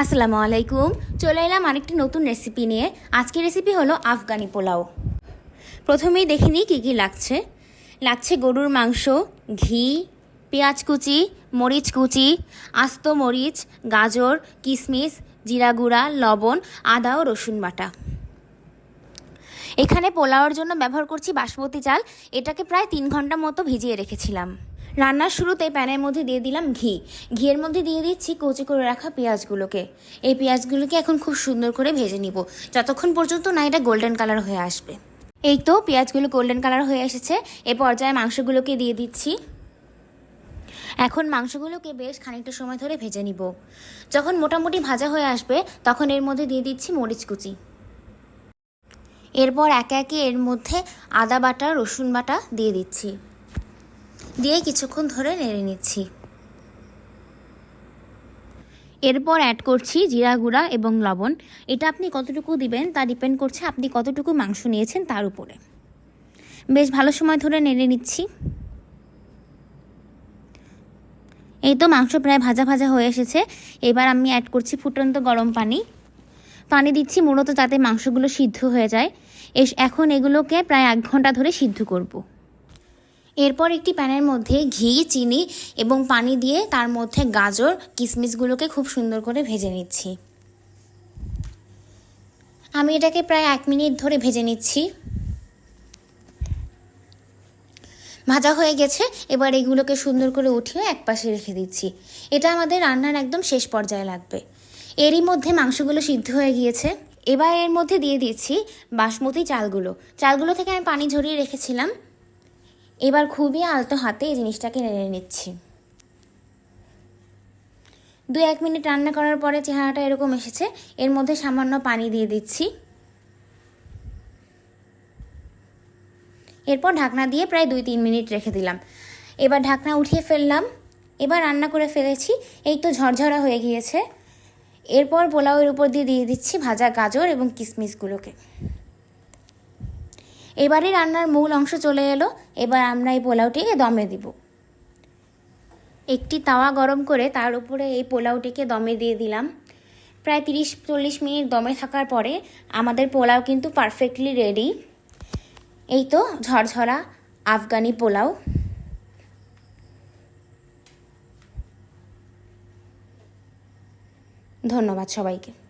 আসসালামু আলাইকুম। চলে এলাম আরেকটি নতুন রেসিপি নিয়ে। আজকের রেসিপি হলো আফগানি পোলাও। প্রথমেই দেখে নিই কী কী লাগছে। লাগছে গরুর মাংস, ঘি, পেঁয়াজ কুচি, মরিচ কুচি, আস্ত মরিচ, গাজর কিশমিশ জিরা গুঁড়া, লবণ, আদা ও রসুন বাটা। এখানে পোলাওর জন্য ব্যবহার করছি বাসমতি চাল। এটাকে প্রায় তিন ঘণ্টা মতো ভিজিয়ে রেখেছিলাম। রান্নার শুরুতে প্যানের মধ্যে দিয়ে দিলাম ঘি। ঘিয়ের মধ্যে দিয়ে দিচ্ছি কুচি করে রাখা পেঁয়াজগুলোকে। এই পেঁয়াজগুলোকে এখন খুব সুন্দর করে ভেজে নিব। যতক্ষণ পর্যন্ত না এটা গোল্ডেন কালার হয়ে আসবে। এই তো পেঁয়াজগুলো গোল্ডেন কালার হয়ে এসেছে। এ পর্যায়ে মাংসগুলোকে দিয়ে দিচ্ছি। এখন মাংসগুলোকে বেশ খানিকটা সময় ধরে ভেজে নিব। যখন মোটামুটি ভাজা হয়ে আসবে, তখন এর মধ্যে দিয়ে দিচ্ছি মরিচ কুচি। এরপর একে একে এর মধ্যে আদা বাটা, রসুন বাটা দিয়ে দিচ্ছি। দিয়ে কিছুক্ষণ ধরে নেড়ে নিচ্ছি। এরপর অ্যাড করছি জিরা গুঁড়া এবং লবণ। এটা আপনি কতটুকু দিবেন তা ডিপেন্ড করছে আপনি কতটুকু মাংস নিয়েছেন তার উপরে। বেশ ভালো সময় ধরে নেড়ে নিচ্ছি। এই তো মাংস প্রায় ভাজা ভাজা হয়ে এসেছে। এবার আমি অ্যাড করছি ফুটন্ত গরম পানি। পানি দিচ্ছি মূলত যাতে মাংসগুলো সিদ্ধ হয়ে যায়। এখন এগুলোকে প্রায় এক ঘণ্টা ধরে সিদ্ধ করব। এরপর একটি প্যানের মধ্যে ঘি, চিনি এবং পানি দিয়ে তার মধ্যে গাজর কিশমিশগুলোকে খুব সুন্দর করে ভেজে নিচ্ছি। আমি এটাকে প্রায় এক মিনিট ধরে ভেজে নিচ্ছি। ভাজা হয়ে গেছে, এবার এগুলোকে সুন্দর করে উঠিয়ে এক পাশে রেখে দিচ্ছি। এটা আমাদের রান্নার একদম শেষ পর্যায়ে লাগবে। এরই মধ্যে মাংসগুলো সিদ্ধ হয়ে গিয়েছে। এবার এর মধ্যে দিয়ে দিচ্ছি বাসমতি চালগুলো। চালগুলো থেকে আমি পানি ঝরিয়ে রেখেছিলাম। এবার খুবই আলতো হাতে এই জিনিসটাকে নেড়ে নিচ্ছি। দু এক মিনিট রান্না করার পরে চেহারাটা এরকম এসেছে। এর মধ্যে সামান্য পানি দিয়ে দিচ্ছি। এরপর ঢাকনা দিয়ে প্রায় দুই তিন মিনিট রেখে দিলাম। এবার ঢাকনা উঠিয়ে ফেললাম। এবার রান্না করে ফেলেছি। এই তো ঝরঝরা হয়ে গিয়েছে। এরপর পোলাওয়ের উপর দিয়ে দিয়ে দিচ্ছি ভাজা গাজর এবং কিশমিশগুলোকে এবারে রান্নার মূল অংশ চলে এলো। এবার আমরা এই পোলাওটিকে দমে দিব। একটি তাওয়া গরম করে তার উপরে এই পোলাওটিকে দমে দিয়ে দিলাম। প্রায় তিরিশ চল্লিশ মিনিট দমে থাকার পরে আমাদের পোলাও কিন্তু পারফেক্টলি রেডি। এই তো ঝরঝরা আফগানি পোলাও। ধন্যবাদ সবাইকে।